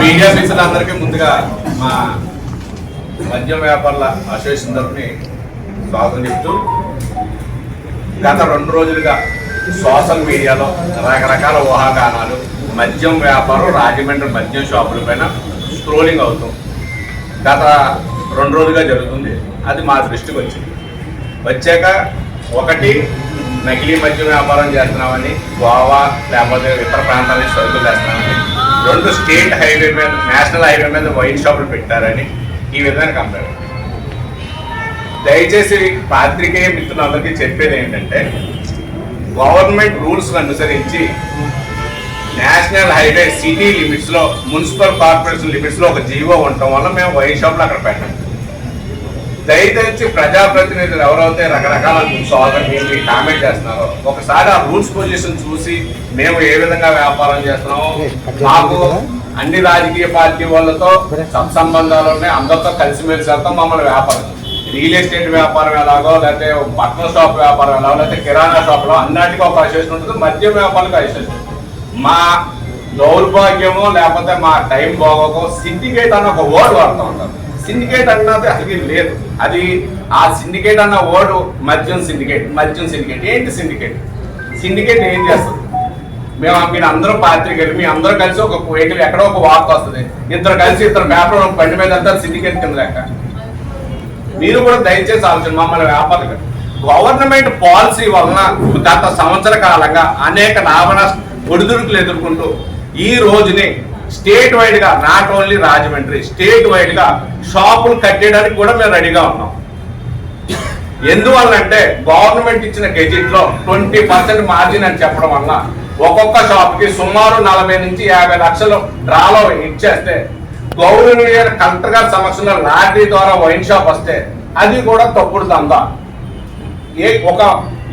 Media మిత్రులందరికీ ముందుగా మా మద్యం వ్యాపారుల అసోసియేషన్ తరఫుని స్వాగతం చెప్తూ గత రెండు రోజులుగా సోషల్ మీడియాలో రకరకాల ఊహాగానాలు మద్యం వ్యాపారం రాజమండ్రి మద్యం షాపుల పైన స్క్రోలింగ్ అవుతాం గత రెండు రోజులుగా జరుగుతుంది. అది మా దృష్టికి వచ్చింది. వచ్చాక ఒకటి నకిలీ మద్యం వ్యాపారం చేస్తున్నామని గోవా లేకపోతే ఇతర ప్రాంతాల నుంచి సరుకులు తెస్తున్నామని రెండు స్టేట్ హైవే మీద నేషనల్ హైవే మీద వైన్ షాపులు పెట్టారని ఈ విధంగా కంపెనీ దయచేసి పాత్రికేయ మిత్రులందరికీ చెప్పేది ఏంటంటే గవర్నమెంట్ రూల్స్ అనుసరించి నేషనల్ హైవే సిటీ లిమిట్స్లో మున్సిపల్ కార్పొరేషన్ లిమిట్స్లో ఒక జీవో ఉండటం వల్ల మేము వైన్ షాపులు అక్కడ పెట్టాం. దయచేసి ప్రజాప్రతినిధులు ఎవరైతే రకరకాల సోదరు మీరు కామెంట్ చేస్తున్నారో ఒకసారి ఆ రూల్స్ పొజిషన్ చూసి మేము ఏ విధంగా వ్యాపారం చేస్తున్నామో మాకు అన్ని రాజకీయ పార్టీ వాళ్ళతో సత్సంబంధాలు ఉన్నాయి అందరితో కలిసిమెలిసి వెళ్తాం మమ్మల్ని వ్యాపారం రియల్ ఎస్టేట్ వ్యాపారం ఎలాగో లేకపోతే బట్టల షాప్ వ్యాపారం ఎలాగో లేకపోతే కిరాణా షాప్లో అన్నిటికీ ఒక అసోసియేషన్ ఉంటుంది మద్యం వ్యాపారానికి అసోసియేషన్ మా దౌర్భాగ్యమో లేకపోతే మా టైం బాగోకో సిండికేట్ అన్న ఒక వర్డ్ వాడుతూ ఉంటారు. సిండికేట్ అన్నది అసలు లేదు అది ఆ సిండికేట్ అన్న వర్డ్ మద్యం సిండికేట్ మద్యం సిండికేట్. ఏంటి సిండికేట్? సిండికేట్ ఏం చేస్తుంది? మేము మీరు అందరూ పాత్రికలు మీ అందరూ కలిసి ఒక వెహికల్ ఎక్కడో ఒక వార్త వస్తుంది. ఇద్దరు కలిసి ఇద్దరు పేపర్ బండి మీద అంతా సిండికేట్ కింద లెక్క. మీరు కూడా దయచేసి ఆలోచన మమ్మల్ని వ్యాపారులు గవర్నమెంట్ పాలసీ వలన గత సంవత్సర కాలంగా అనేక లాభ నష్ట ఒడిదుడుకులు ఎదుర్కొంటూ ఈ రోజుని స్టేట్ వైడ్గా నాట్ ఓన్లీ రాజమండ్రి స్టేట్ వైడ్గా షాపులు కట్టేయడానికి కూడా మేము రెడీగా ఉన్నాం. ఎందువల్లంటే గవర్నమెంట్ ఇచ్చిన గెజిట్లో ట్వంటీ పర్సెంట్ మార్జిన్ అని చెప్పడం వల్ల ఒక్కొక్క షాప్కి సుమారు నలభై నుంచి యాభై లక్షలు డ్రాలో ఇచ్చేస్తే గౌరవనీయ కలెక్టర్ గారి సమక్షంలో లాటరీ ద్వారా వైన్ షాప్ వస్తే అది కూడా తప్పుడు దందా. ఏ ఒక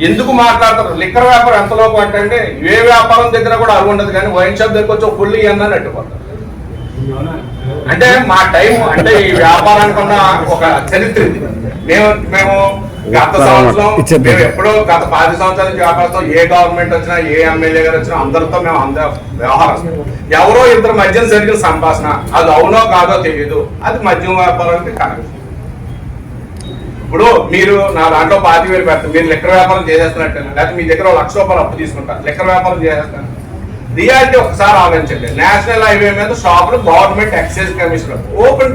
ఎందుకు మాట్లాడతారు? లిక్కర్ వ్యాపారం ఎంతలోపు అంటే అంటే ఏ వ్యాపారం దగ్గర కూడా అరువు ఉండదు కానీ వైన్ షాప్ దగ్గర వచ్చి ఫుల్ ఇయ్యని అట్టుకోతారు అంటే మా టైం అంటే ఈ వ్యాపారానికి ఉన్న ఒక చరిత్ర ఇది. మేము మేము గత సంవత్సరం మేము ఎప్పుడో గత పది సంవత్సరాల నుంచి వ్యాపారం ఏ గవర్నమెంట్ వచ్చినా ఏ ఎమ్మెల్యే గారు వచ్చినా అందరితో మేము అందరం వ్యవహారం. ఎవరో ఇద్దరు మద్యం జరిగిన సంభాషణ అది అవునో కాదో తెలియదు అది మద్యం వ్యాపారానికి కనెక్ట్ ఇప్పుడు మీరు నా దాంట్లో పాతి వేలు పెడతారు మీరు లెక్కర వ్యాపారం చేసేస్తున్నట్టు లేకపోతే మీ దగ్గర లక్ష రూపాయలు అప్పు తీసుకుంటారు లెక్కర వ్యాపారం చేసేస్తాను. రియాలిటీ ఒకసారి ఆలోచించండి. నేషనల్ హైవే మీద షాపులు government excise commission open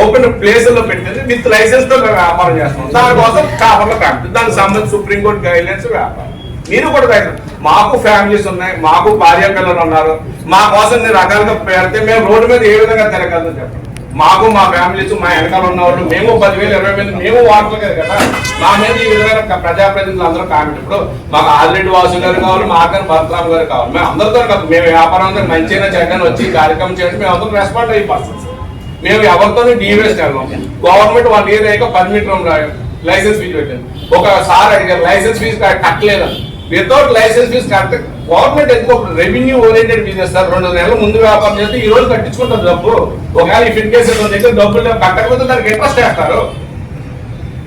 open ప్లేస్లో పెట్టేది విత్ లైసెన్స్తో మేము వ్యాపారం చేస్తున్నాం. దానికోసం కాపర్లో ఫ్యామిలీ దానికి సంబంధించి సుప్రీంకోర్టు గైడ్ లైన్స్ వ్యాపారం. మీరు కూడా దగ్గర మాకు ఫ్యామిలీస్ ఉన్నాయి. మాకు భార్య పిల్లలు ఉన్నారు. మా కోసం నేను రకాలుగా పెడితే మేము రోడ్డు మీద ఏ విధంగా తిరగలని చెప్పండి. మాకు మా ఫ్యామిలీస్ మా వెనకాల ఉన్న వాళ్ళు మేము పదివేలు ఇరవై వేలు మేము వాడలేదు కదా మా మీద ఈ విధంగా ప్రజాప్రతినిధులు అందరూ కామెంట్. ఇప్పుడు మాకు ఆదిరెడ్డి వాసు గారు కావాలి మాకని భరతరామ్ గారు కావాలి. మేము అందరితో కాదు మేము వ్యాపారం అంతా మంచిగా చెడ్డని వచ్చి కార్యక్రమం చేయండి మేము అందరూ రెస్పాండ్ అయ్యి పర్సన్స్ మేము ఎవరితోనే డీవేస్ట్ వెళ్ళాం. గవర్నమెంట్ వాళ్ళు ఏదైనా పర్మిట్ లైసెన్స్ ఫీజు పెట్టింది ఒక సార్ అడిగారు లైసెన్స్ ఫీజు కట్టలేదని. వితౌట్ లైసెన్స్ ఫీజు కట్ట గవర్నమెంట్ ఎక్కువ రెవెన్యూ ఓరియంటెడ్ బిజినెస్ సార్? రెండు నెలల ముందు వ్యాపారం చేస్తే ఈ రోజు కట్టించుకుంటారు డబ్బు ఒకవేళ ఇఫ్ ఇన్ కేసు దగ్గర డబ్బులు కట్టకపోతే దానికి ఇంట్రెస్ట్ వేస్తారు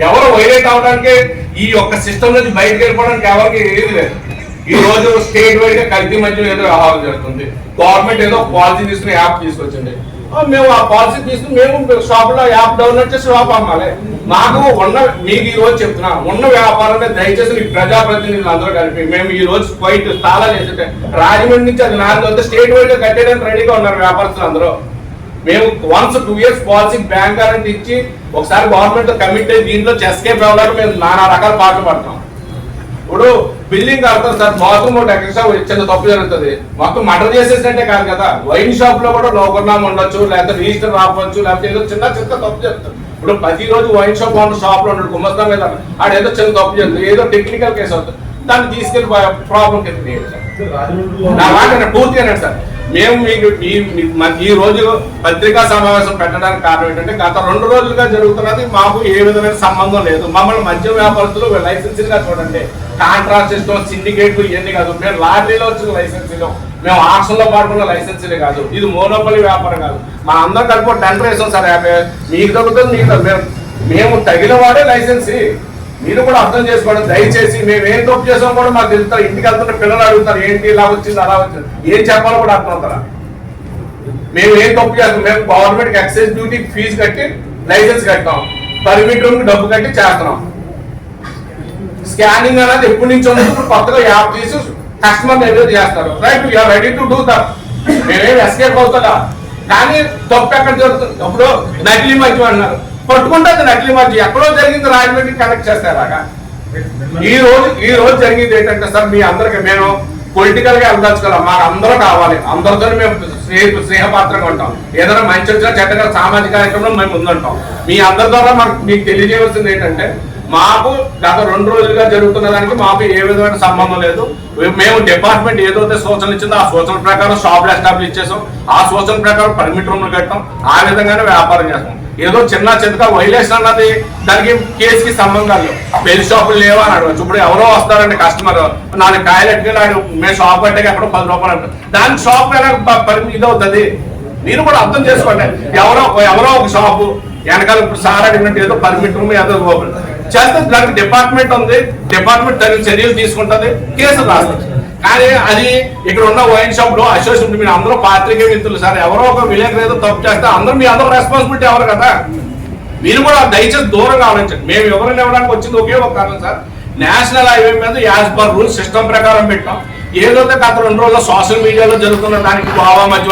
ఎవరు వైలేట్ అవడానికి ఈ యొక్క సిస్టమ్ నుంచి బయటకు వెళ్ళిపోవడానికి ఎవరికి ఏది లేదు. ఈ రోజు స్టేట్ వైడ్గా కల్తీ మధ్య ఏదో వ్యవహారం జరుగుతుంది. గవర్నమెంట్ ఏదో పాలసీ తీసుకుని యాప్ తీసుకొచ్చింది. మేము ఆ పాలసీ తీసుకుని మేము షాపులో యాప్ డౌన్లోడ్ చేసి షాప్ అమ్మాలి. మాకు ఉన్న మీకు ఈ రోజు చెప్తున్నా ఉన్న వ్యాపారాన్ని దయచేసి మీ ప్రజాప్రతినిధులు అందరూ కలిపి మేము ఈ రోజు ఫైట్ చాలా చేస్తుంటే రాజమండ్రి నుంచి అది నాలుగు వస్తే స్టేట్ వైడ్గా కట్టేయడానికి రెడీగా ఉన్నారు వ్యాపారస్తులు అందరూ మేము once two years policy bank guarantee ఇచ్చి ఒకసారి గవర్నమెంట్ కమిట్ అయ్యి దీంట్లో చెస్కే అవ్వడానికి మేము నానా రకాల పాటలు పడతాం. ఇప్పుడు బిల్డింగ్ కడతాం సార్. మొత్తం ఒక ఎక్స్ట్రా చిన్న తప్పు జరుగుతుంది. మొత్తం మర్డర్ చేసేసినట్టే కాదు కదా. వైన్ షాప్లో కూడా లోకర్నామా ఉండొచ్చు లేకపోతే రిజిస్టర్ రావచ్చు లేకపోతే ఏదో చిన్న చిన్న తప్పు చేస్తారు ఇప్పుడు ప్రతి రోజు వైన్ షాప్ ఓనర్ షాప్లో ఉన్నాడు గుమ్మస్తా మీద ఆడ ఏదో చిన్న తప్పు చేస్తుంది ఏదో టెక్నికల్ కేసు అవుతుంది దాన్ని తీసుకెళ్ళి ప్రాబ్లం కింద. నా మాట పూర్తిగా సార్. మేము మీకు ఈ రోజు పత్రికా సమావేశం పెట్టడానికి కారణం ఏంటంటే గత రెండు రోజులుగా జరుగుతున్నది మాకు ఏ విధమైన సంబంధం లేదు. మమ్మల్ని మద్య వ్యాపారస్తులు లైసెన్స్గా చూడండి. కాంట్రాక్ట్ సిస్టమ్ సిండికేట్ ఇవన్నీ కాదు. మేము లాటరీలో వచ్చిన లైసెన్సీలు మేము ఆక్షన్లో పాడుకున్న లైసెన్సీలే కాదు. ఇది మోనోపలి వ్యాపారం కాదు. మా అందరం కలిపి టెండర్ వేసాం సార్ యాభై మీకు దొరుకుతుంది మీకు మేము మేము తగిన వాడే లైసెన్సీ. మీరు కూడా అర్థం చేసుకోండి. దయచేసి మేము ఏం తప్పు చేసాం కూడా మాకు తెలుస్తారు. ఇంటికి వెళ్తున్న పిల్లలు అడుగుతారు ఏంటి ఇలా వచ్చింది అలా వచ్చింది? ఏం చెప్పాలో కూడా అర్థం అవుతారా? మేము ఏం తప్పు చేస్తాం? మేము గవర్నమెంట్ ఎక్సైజ్ డ్యూటీ ఫీజు కట్టి లైసెన్స్ కట్టాం. పర్మిట్ రూమ్ డబ్బు కట్టి చేస్తున్నాం. స్కానింగ్ అనేది ఎప్పటి నుంచి ఉంది. ఇప్పుడు కొత్తగా యాప్ చేసి కస్టమర్ ఎదురు చేస్తారు. Right you're ready to do that మేమేం ఎస్కేప్ అవుతుందా? కానీ తప్పు ఎక్కడ జరుగుతుంది? అప్పుడు నకిలీ మధ్య అన్నారు పట్టుకుంటే అది నకిలీ మధ్య. ఎక్కడో జరిగింది రాజమండ్రి కనెక్ట్ చేస్తారు ఈ రోజు ఈ రోజు జరిగింది ఏంటంటే సార్ మీ అందరికి మేము పొలిటికల్గా వెళ్ళదలుచుకోవాలి. మాకు అందరూ కావాలి. అందరితో మేము స్నేహ స్నేహపాత్రంగా ఉంటాం. ఏదైనా మంచి వచ్చినా చెడ్డగా సామాజిక కార్యక్రమంలో మేము ముందుంటాం. మీ అందరి ద్వారా మాకు మీకు తెలియజేయవలసింది ఏంటంటే మాకు గత రెండు రోజులుగా జరుగుతున్న దానికి మాకు ఏ విధమైన సంబంధం లేదు. మేము డిపార్ట్మెంట్ ఏదైతే సూచనలు ఇచ్చిందో ఆ సూచన ప్రకారం షాపులు ఎస్టాబ్లిష్ చేసాం. ఆ సూచన ప్రకారం పర్మిట్ రూమ్లు కట్టాం. ఆ విధంగానే వ్యాపారం చేస్తాం. ఏదో చిన్న చిన్నగా వైలేషన్ అన్నది దానికి కేసుకి సంబంధం లేదు. పెళ్ళి షాపులు లేవా అని అడగచ్చు. ఇప్పుడు ఎవరో వస్తారండి కస్టమర్ నాలుగు కాయలు ఎట్టుకుని ఆయన మేము షాప్ పెట్టాక ఎక్కడో పది రూపాయలు అంటారు. దానికి షాప్ పరిమితి ఇది అవుతుంది మీరు కూడా అర్థం చేసుకోండి. ఎవరో ఎవరో ఒక షాపు వెనకాల ఇప్పుడు సార్ అడిగినట్టు ఏదో పర్మిట్ రూమ్ ఏదో ఓపెన్. చేస్తే దానికి డిపార్ట్మెంట్ ఉంది డిపార్ట్మెంట్ దానికి చర్యలు తీసుకుంటుంది కేసు రాస్తుంది కానీ అది ఇక్కడ ఉన్న వైన్ షాప్లో అసోసియేషన్ మీరు అందరూ పాత్రికే మిత్రులు సార్. ఎవరో ఒక విలేకరు ఏదో తప్పు చేస్తే అందరూ మీ అందరూ రెస్పాన్సిబిలిటీ ఎవరు కదా? మీరు కూడా దయచేసి దూరంగా ఆలోచించండి. మేము ఎవరిని ఇవ్వడానికి వచ్చింది ఒకే ఒక కారణం సార్. నేషనల్ హైవే మీద యాజ్ పర్ రూల్ సిస్టమ్ ప్రకారం పెట్టాం. ఏదైతే గత రెండు రోజుల్లో సోషల్ మీడియాలో జరుగుతున్న దానికి గోవా మధ్య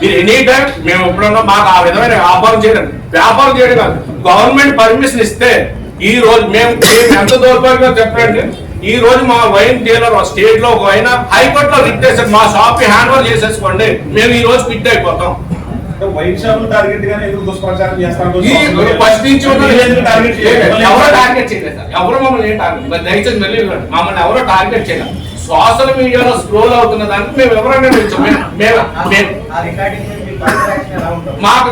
మీరు ఎనీ టైం మేము ఎప్పుడన్నా మాకు ఆ విధమైన వ్యాపారం చేయడం వ్యాపారం చేయడం కాదు. గవర్నమెంట్ పర్మిషన్ ఇస్తే ఈ రోజు మేము ఎంత దౌర్భాగ్యంగా చెప్పండి ఈ రోజు మా వైన్ డీలర్ స్టేట్లో ఒక వైన్ హైకోర్టులో రిట్ చేశారు మా షాప్ హ్యాండ్ ఓవర్ చేసేసుకోండి. మేము ఈ రోజు ఫిట్ అయిపోతాం. వైన్ షాప్ టార్గెట్ గానే ఎందుకు దుష్ప్రచారం చేస్తాను ఈ ఫస్ట్ నుంచి ఉన్నది టార్గెట్ ఎవరో టార్గెట్ చేయలేదు సార్? ఎవరు మమ్మల్ని టార్గెట్ దయచేసి మళ్ళీ. మమ్మల్ని ఎవరో టార్గెట్ చేయలేదు? సోషల్ మీడియాలో స్క్రోల్ అవుతున్న దానికి మేము ఎవరైనా మాకు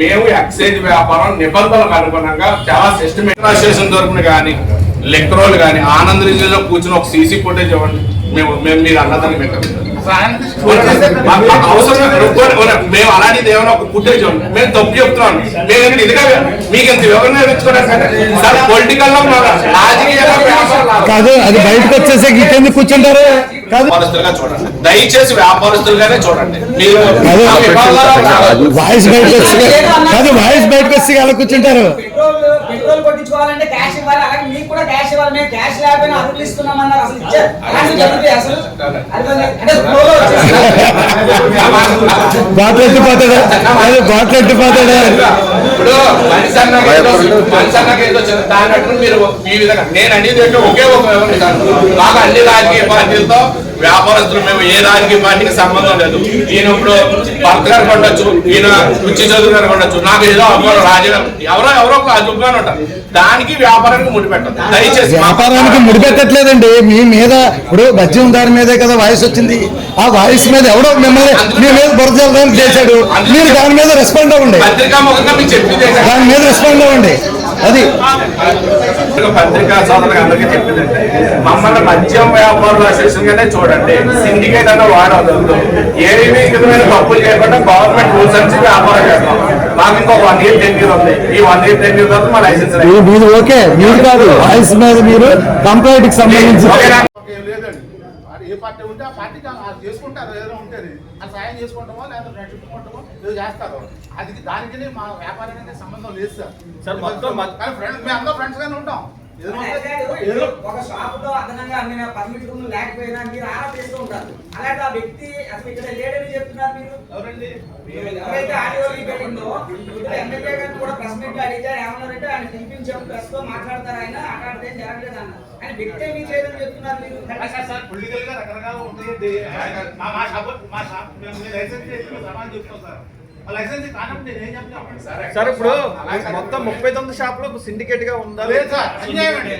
మేము ఎక్సైజ్ వ్యాపారం నిబంధనలకు అనుగుణంగా చాలా సిస్టమేటిక్ అసోసియేషన్ తరపున కానీ లెక్రోలు కానీ ఆనంద్ రిజిలో కూర్చుని ఒక సీసీ ఫుటేజ్ ఇవ్వండి. మేము మేము మీరు అన్నదాన్ని పెట్టాం. అవసరం మేము అలాంటిది ఏమైనా ఒక మేము తప్పు చెప్తున్నాం మేము ఇక్కడ ఇదిగా మీకు ఇంత వివరణ ఇచ్చుకోవడానికి సార్ పొలిటికల్లో. కాదు అది బయటకు వచ్చేసరికి ఇక్కడికి కూర్చుంటారు? వ్యాపారస్తులుగా చూడండి. దయచేసి వ్యాపారస్తులుగానే చూడండి. మీరు వాయిస్ బయటకు వచ్చి కాదు వాయిస్ బయటకు వచ్చి అలా కూర్చుంటారు. పెట్రోల్ పెట్రోల్ కొట్టించుకోవాలంటే క్యాష్ ఇవ్వాలి అలాగే మీకు కూడా మేము క్యాష్ లేకపోయినా అదుపులు ఇస్తున్నాం అన్నారు అసలు ఇచ్చారు అసలు బాటిల్ ఎత్తిపోతాడు? ఇప్పుడు మనిషి అన్నాక ఏదో మనిషి అన్నాక ఏదో దాని మీరు. ఈ విధంగా నేను అనేది ఒకే ఒక. మాకు అన్ని రాజకీయ పార్టీలతో వ్యాపారస్తులు మేము ఏ రాజకీయ పార్టీకి సంబంధం లేదు. ఈయన ఇప్పుడు భర్త గారు ఉండొచ్చు ఈయన రుచి చదువు గారు ఉండొచ్చు నాకు ఏదో అభిమానం రాజకీయం ఎవరో ఎవరో అభిమానం ఉంటారు. దానికి వ్యాపారానికి ముడిపెట్టదు దయచేసి వ్యాపారానికి ముడిపెట్టట్లేదండి మీ మీద ఇప్పుడు మద్యం దారి మీదే కదా వాయిస్ వచ్చింది. ఆ వాయిస్ మీద ఎవడో మిమ్మల్ని మీ మీద బురద చేశాడు. మీరు దాని మీద రెస్పాండ్ అవ్వండి. దాని మీద రెస్పాండ్ అవ్వండి. అది. పత్రికా సోదరులకు అందరికీ చెప్పిందంటే మమ్మల్ని మద్యం వ్యాపారుల అసోసియేషన్ చూడండి. సిండికేట్ అన్న వాడవద్దు ఏవి విధమైన తప్పులు చేయకుండా గవర్నమెంట్ రూల్స్ అని వ్యాపారం చేస్తాం. మాకు ఇంకో వన్ ఇయర్ ఉంది. ఈ వన్ ఇయర్ టెన్ ఇయర్ తర్వాత మా లైసెన్స్ మీ- మీది ఓకే. మీరు కాదు. వాయిస్ మీద మీరు కంప్లైంట్కి సంబంధించి ఓకేనా? ఏం లేదండి అది ఏ పార్టీ ఉంటే ఆ పార్టీకి అది చేసుకుంటారు ఏదైనా ఉంటుంది అది. సాయం చేసుకుంటామో లేదా నేను చుట్టుకుంటామో ఏదో చేస్తారు. అది దానికి మా వ్యాపారానికి సంబంధం లేదు సార్. సార్, మొత్తం కానీ ఫ్రెండ్స్ మేము అందరూ ఫ్రెండ్స్ గానే ఉంటాం. ఏదో ఒక షాప్లో అదనంగా అమ్మిన పర్మిట్ రూమ్ లేకపోయినా మీరు ఆరా చేస్తూ ఉంటారు. అలాంటి ఆ వ్యక్తి అసలు ఇక్కడ లేడని చెప్తున్నారు మీరు? ఎవరైతే ఆడియో పెట్టిందో ఎమ్మెల్యే గారిని కూడా ప్రెస్ మీట్ అడిగారు ఏమన్నారంటే ఆయన పిలిపించాం ప్రెస్తో మాట్లాడతారు ఆయన అట్లాంటిది జరగలేదు అన్న ఆయన వ్యక్తే మీకు లేదని చెప్తున్నారు మీరు? సార్ సార్ పొలిటికల్గా రకరకాల ఉంటాయి మా మా షాప్ మా షాప్ మేము లైసెన్స్ చేసి మేము సమానం చెప్తాం సార్. సార్ ఇప్పుడు మొత్తం ముప్పై తొమ్మిది షాపులు సిండికేట్గా ఉందా? లేదు సార్ అన్యాయం అండి.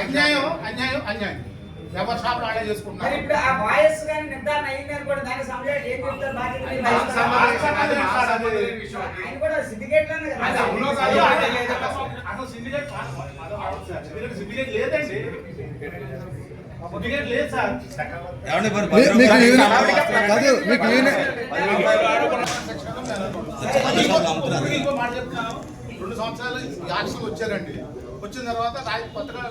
అన్యాయం ఎవరి ఆడే చేసుకుంటున్నారు? ఇప్పుడు ఆ వాయిస్ నిర్ధారణ అయింది అనుకోండి దానికి సంబంధించి ఏం చెప్తారు. ఆయన కూడా సిండికేట్లోనే కదా. అసలు. సిండికేట్ సిండికేట్ లేదండి. కాదు మీకు రెండు సంవత్సరాలు ఈ ఆక్షన్ వచ్చారండి. వచ్చిన తర్వాత రాయి కొత్తగా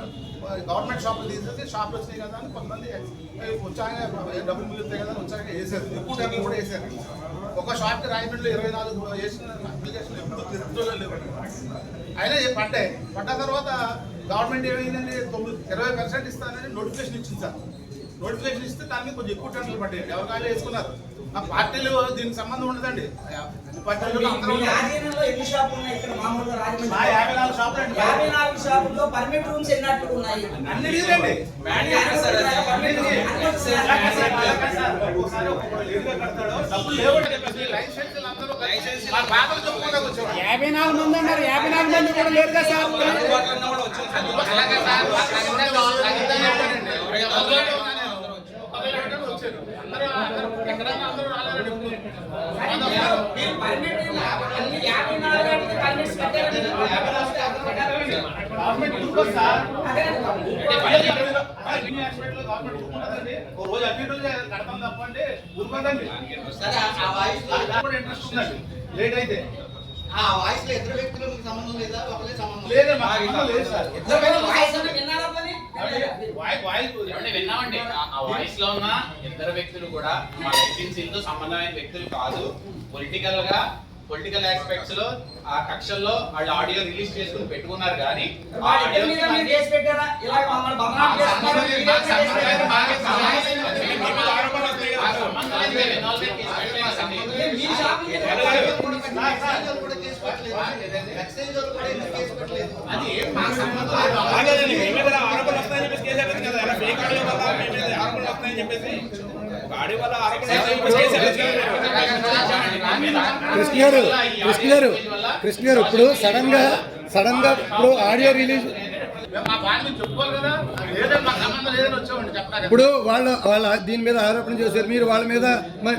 గవర్నమెంట్ షాపులు తీసేసి షాపులు వచ్చినాయి కదా అని కొంతమంది ఏ, వచ్చాక డబ్బులు మిగులుతాయి కదా అని వచ్చాక వేసారు ఎక్కువ టైంలో కూడా వేసారు ఒక షాప్కి రాయమండ్రిలో ఇరవై నాలుగు వేసిన అప్లికేషన్లు ఎప్పుడు తిరుగుతూనే లేవు అయినా పడ్డాయి పడ్డ తర్వాత గవర్నమెంట్ ఏమైందండి తొమ్మిది ఇరవై పర్సెంట్ ఇస్తానని నోటిఫికేషన్ ఇచ్చింది సార్. నోటిఫికేషన్ ఇస్తే దాని మీద కొంచెం ఎక్కువ టెండర్లు పడ్డాయి ఎవరికాయలు కానీ వేసుకున్నారు? ఆ పార్టీలు దీనికి సంబంధం ఉండదండి. యాభై నాలుగు పర్మిట్ రూమ్స్ ఎన్నట్లు ఉన్నాయి? అన్ని. యాభై మంది ఉన్నారు యాభై నాలుగు మంది కూడా కదా సార్ అలాగే సార్, నాకు ఇందాక నాకు ఇందాక చెప్పానండి. అందులోనే ఉన్నా నేను. అందులో పెట్టండి వచ్చారు. అందరూ అందరూ ఎక్కడైనా అందరూ రాలేరండి ఇప్పుడు. మీరు పర్మిట్ అన్ని యాభై నాలుగు గంటలకి పర్మిట్స్ కట్టారండి. యాభై నాలుగు గంటలకి కట్టారండి. గవర్నమెంట్ ఊరుకోదు సార్. అదే అన్ని హాస్పిటల్లో గవర్నమెంట్ రోజు అటు ఇటు కడతాం తప్ప అండి ఊరుకోదండి. ఇంట్రెస్ట్ ఉందండి లేట్ అయితే ఆ వాయిస్లో ఇద్దరు వ్యక్తులకు సంబంధం లేదా? ఒకరే సంబంధం లేదే? మాకు సంబంధం లేదు సార్. ఇద్దరు వాయిస్ అన్న విన్నారా ఏమంటే విన్నామండి? ఆ- ఆ వాయిస్లో ఉన్న ఇద్దరు వ్యక్తులు కూడా మా ఏజెన్సీలతో సంబంధమైన వ్యక్తులు కాదు. పొలిటికల్గా పొలిటికల్ ఆస్పెక్ట్స్లో ఆ కక్షల్లో వాళ్ళు ఆడియో రిలీజ్ చేసుకుని పెట్టుకున్నారు కానీ ఆ వాళ్ళ ఇద్దరి ఆడియో మీద మీరు కేసు పెట్టారా? ఇలా మమ్మల్ని బదనాం చేస్తున్నారు, మీరు ఏం కేసు పెట్టారా? మీరు మీ షాప్ మీద ఎక్సైజ్ వాళ్ళు కూడా కేసు పెట్టలేదు ఎక్సైజ్ వాళ్ళు కూడా ఎందుకు కేసు పెట్టలేదు అది మా సంబంధం కృష్ణ గారు కృష్ణ గారు కృష్ణ గారు ఇప్పుడు సడన్గా సడన్గా ఇప్పుడు ఆడియో రిలీజ్ ఇప్పుడు వాళ్ళ వాళ్ళ దీని మీద ఆరోపణ చేశారు. మీరు వాళ్ళ మీద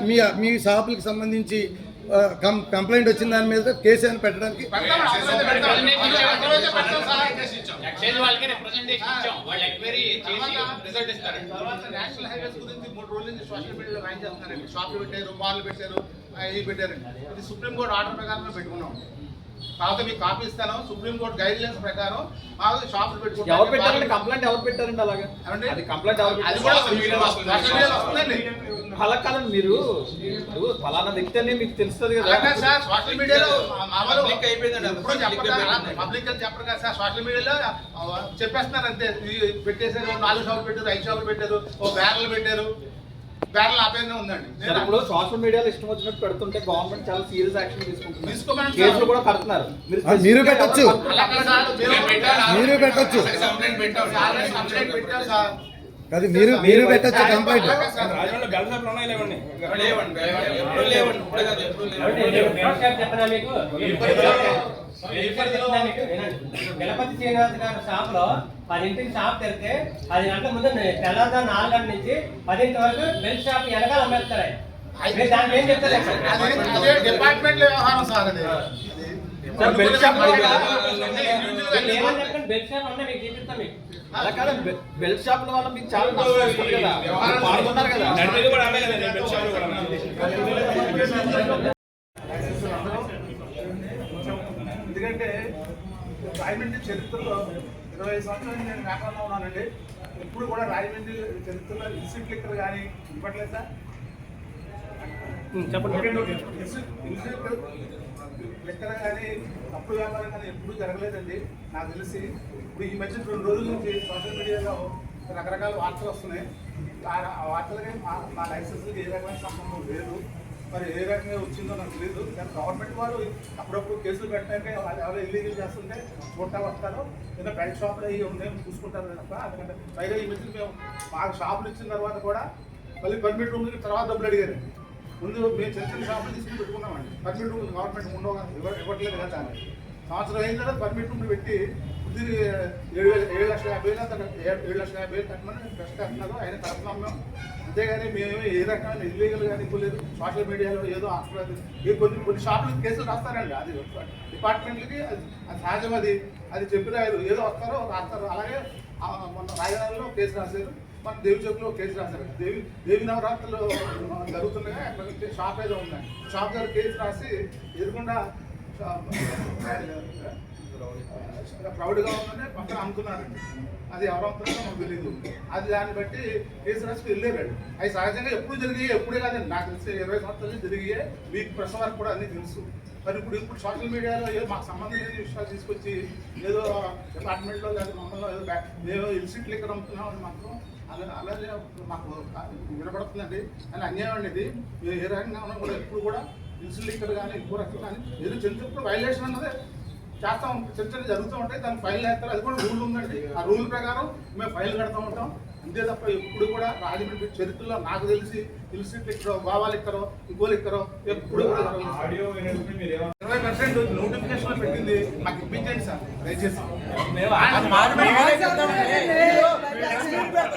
మీ మీ షాపులకు సంబంధించి కంప్లైంట్ వచ్చిన దాని మీద కేసు అని పెట్టడానికి నేషనల్ హైవేస్ గురించి మూడు రోజుల నుంచి సోషల్ మీడియాలో రాయిన్ చేస్తున్నారండి. షాపులు పెట్టారు పెట్టారు అవి పెట్టారండి. ఇది సుప్రీంకోర్టు ఆర్డర్ ప్రకారం పెట్టుకున్నాం. తర్వాత మీకు కాపీ ఇస్తాను. సుప్రీంకోర్టు గైడ్ లైన్స్ ప్రకారం మాకు షాపులు పెట్టుకుంటాం ఎవరు పెట్టారండి? కంప్లైంట్ ఎవరు పెట్టారండి అలాగా? అది కంప్లైంట్ ఎవరు అది? కూడా వస్తుందండి. అలా కాదండి మీరు ఫలానా వ్యక్తి అని మీకు తెలుస్తుంది కదా. సార్ సోషల్ మీడియాలో మామూలు Public అయిపోయిందండి. పబ్లిక్ అని చెప్పరు కదా సార్ సోషల్ మీడియాలో చెప్పేస్తున్నారు అంతే. ఇది పెట్టేశారు నాలుగు షాపులు పెట్టారు ఐదు షాపులు పెట్టారు ఓ బ్యానర్లు పెట్టారు. బ్యానర్లు ఆపేనే ఉందండి. ఇప్పుడు సోషల్ మీడియాలో ఇష్టం వచ్చినట్టు పెడుతుంటే గవర్నమెంట్ చాలా సీరియస్ యాక్షన్ తీసుకుంటుంది. తీసుకోమని. కేసులు కూడా కడుతున్నారు. మీరు పెట్టొచ్చు. మీరు పెట్టొచ్చు. కంప్లైంట్ పెట్టాం ఆల్రెడీ కంప్లైంట్ పెట్టారు సార్. అది మీరు మీరు పెట్టొచ్చు కంప్లైంట్ గణపతి శ్రీనివాస్ గారి షాప్లో పదింటికి షాప్ తెరిస్తే పది గంటల ముందు తెల్లవారుజాము నాలుగు గంటల నుంచి పదింటి వరకు బెల్ట్ షాప్ వెనకాల అమ్మేస్తారు. దానికి ఏం చెప్తారు డిపార్ట్మెంట్ వ్యవహారం సార్ అది. సార్, బెల్ట్ షాప్ ఉన్నాయి మీకు చూపిస్తాం మీకు. అలా కాదండి. బె- బెల్ట్ షాపుల వల్ల మీకు చాలా నష్టం వస్తుంది కదా. పాల్గొన్నారు కదా. ఎందుకంటే రాయమండ్రి చరిత్రలో ఇరవై ఐదు సంవత్సరాలు నేను వ్యాపారంలో ఉన్నానండి. ఇప్పుడు కూడా రాయమండ్రి చరిత్రలో ఇన్స్టిట్యూట్ లిక్కర్ కానీ ఇవ్వట్లేదు సార్. ఇన్స్టిట్యూట్ లిక్కర్ కానీ తప్పుడు వ్యాపారం కానీ ఎప్పుడూ జరగలేదండి. నాకు తెలిసి ఇప్పుడు ఈ మధ్య రెండు రోజుల నుంచి సోషల్ మీడియాలో రకరకాల వార్తలు వస్తున్నాయి. ఆ- వార్తలకి మా మా లైసెన్స్కి ఏ రకమైన సంబంధం లేదు. మరి ఏ రకంగా వచ్చిందో నాకు తెలియదు కానీ గవర్నమెంట్ వారు అప్పుడప్పుడు కేసులు పెట్టడానికి వాళ్ళు ఎవరో ఇల్లీగల్ చేస్తుంటే చూడటా వస్తారు ఏదో ప్రైవేట్ షాపులు అవి ఉన్నాయి చూసుకుంటారు తప్ప అందుకంటే పైగా ఈ మధ్య మేము మాకు షాపులు ఇచ్చిన తర్వాత కూడా మళ్ళీ పర్మిట్ రూమ్కి తర్వాత డబ్బులు అడిగారు ముందు మేము చిన్న చిన్న షాపులు తీసుకుని పెట్టుకున్నామండి. పర్మిట్ రూమ్ గవర్నమెంట్ ఉండవు ఇవ్వట్లేదు కదా సంవత్సరం అయిన తర్వాత పర్మిట్ రూమ్ పెట్టి ఇది ఏడు వేల ఏడు లక్షల యాభై వేలు అతను ఏడు లక్షల యాభై వేలు కట్టమని ఫస్ట్ కట్టినారు. ఆయన తరఫున మేము అంతేగాని మేము ఏ రకమైన ఇల్లీగల్ కానీ ఇవ్వలేదు సోషల్ మీడియాలో ఏదో ఆస్పత్రి ఏ కొన్ని కొన్ని షాపులకు కేసులు రాస్తారండి. అది డిపార్ట్మెంట్లకి అది అది సహజం అది. అది చెప్పినారు ఏదో వస్తారో రాస్తారు. అలాగే మొన్న రాజధానిలో కేసు రాశారు. మన దేవి చౌక్లో కేసు రాశారు. దేవి దేవి నవరాత్రులు జరుగుతున్నాయి? అక్కడ షాప్ ఏదో ఉన్నాయి షాప్ దగ్గర కేసు రాసి ఎదురుకుండా ప్రౌడ్గా ఉందని పక్కన అమ్ముతున్నారండి అది ఎవరు అమ్ముతున్నారో మాకు తెలియదు అది దాన్ని బట్టి కేసు రాసి వెళ్ళారండి అవి సహజంగా ఎప్పుడు జరిగాయి ఎప్పుడే కాదండి నాకు తెలిసి ఇరవై సంవత్సరాలు నుంచి జరిగాయి. మీకు వరకు కూడా అన్నీ తెలుసు. మరి ఇప్పుడు ఇప్పుడు సోషల్ మీడియాలో ఏదో మాకు సంబంధం లేని విషయాలు తీసుకొచ్చి ఏదో డిపార్ట్మెంట్లో లేదా మమ్మల్ని ఏదో బ్యా- ఏదో ఇన్స్టిట్యూట్ లెక్కర్ అమ్ముతున్నాం అని మాత్రం అలా అలాగే మాకు వినపడుతుందండి. అని అన్యాయం అండి ఇది. ఏ రకంగా ఉన్నా కూడా ఎప్పుడు కూడా ఇన్సులిన్ లిక్కర్ కానీ ఇంకో రకం కానీ ఏదో చిన్న వైలేషన్ అన్నదే చేస్తాం. చిన్న చిన్న జరుగుతూ ఉంటాయి. దానికి ఫైల్ వేస్తారు అది కూడా రూల్ ఉందండి. ఆ రూల్ ప్రకారం మేము ఫైల్ కడతా ఉంటాం. అంతే తప్ప ఎప్పుడు కూడా రాజమండ్రి చరిత్రలో నాకు తెలిసి ఇన్స్టిట్యూట్ ఇక్కడో గోవాలు ఇక్కడో ఇంకోలు ఇక్కడో ఎప్పుడు ఇరవై పర్సెంట్ నోటిఫికేషన్ పెట్టింది. మాకు ఇప్పించండి సార్. దయచేసి చెయ్యాలండి, అదే. అలా కాదండి, ఇవాళ- ఇవాళ మేము గవర్నమెంట్ వారు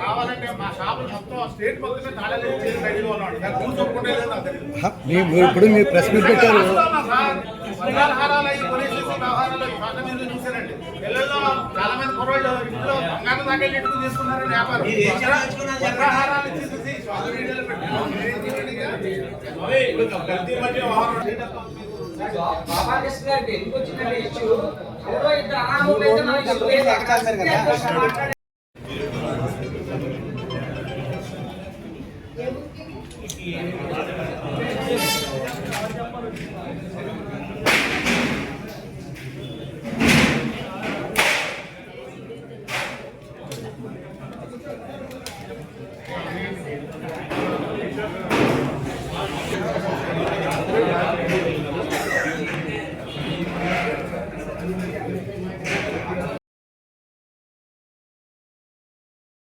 కావాలంటే మా మొత్తం స్టేట్ మొత్తమే తాళాలు ఉన్నాడు లేదు నాకు తెలియదు. మీరు ఇప్పుడు మీరు ప్రెస్ మీట్ పెట్టారు. అయ్యి వ్యవహారాలు మీద పిల్లల్లో చాలా మంది కుర్రోళ్ళు ఇంట్లో బంగారం దాకా ఇంటికి తీసుకున్నారండి వ్యాపారం. సోషల్ మీడియాలో పెట్టారు. మీరేం చేయాలి ఇక? ఇప్పుడు కల్తీ మధ్య వ్యవహారం చేయడం బాబాకృష్ణ గారికి ఎందుకు వచ్చిందంటే ఇష్యూ ఎవరో ఇద్దరు అనామకులు అయితే మన